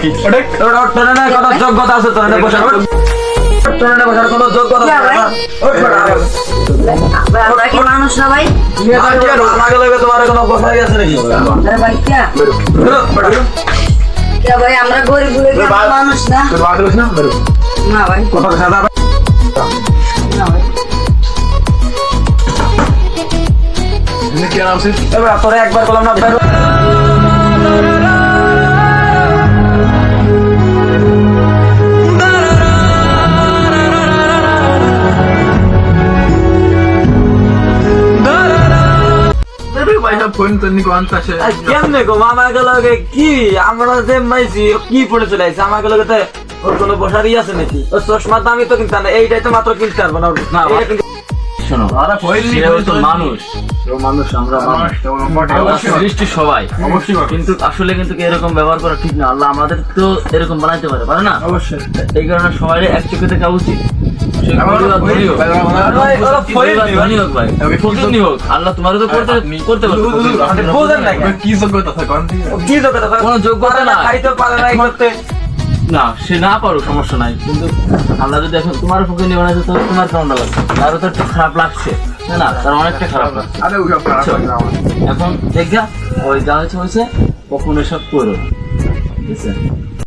কি তোর না কোনো যোগ্যতা আছে? তোর বসার কোনো যোগ্যতা আমরা মানুষ না ভাই? আমাকে আমাকে লগে তোমার কোনো বসাই আছে নাকি? ভাই কে? বেরো, বেটা। কে ভাই? আমরা গরিব মানুষ না। তোর বাদ দিস না ভাই। কথা না ভাই। কি নাম ছিল এবার তোরে একবার বললাম না বেরো আরে ভাই সব ফোন তো নিকো আনতে কেমনে গো মামা গেলগে কি? আমরা যে মাইছি কি পড়ে চলে আইছে? আমার গেলগে তো ওর কোনো বসারই আছে নাকি? ও চশমার দামই তো কিনতে না এইটাই তো মাত্র কিনতে পারব না না, শোনো আরে ফোন সে মানুষ। মানুষ আমরা মানুষ সৃষ্টি সবাই। অবশ্যই কিন্তু আসলে কিন্তু এরকম ব্যবহার করা ঠিক না? আল্লাহ আমাদের তো এরকম বানাইতে পারে পারে না? অবশ্যই। এই কারণে সবাই এক চোখে দেখা উচিত। তো না সে না পারো সমস্যা নাই কিন্তু আল্লাহ যদি এখন তোমার ফকিরনি বানাইছে তাহলে তোমার কেমনটা লাগছে তারও তো একটু খারাপ লাগছে না তার অনেকটা খারাপ লাগছে এখন দেখা ওই যা হয়েছে হয়েছে কখন এসব করো। ঠিক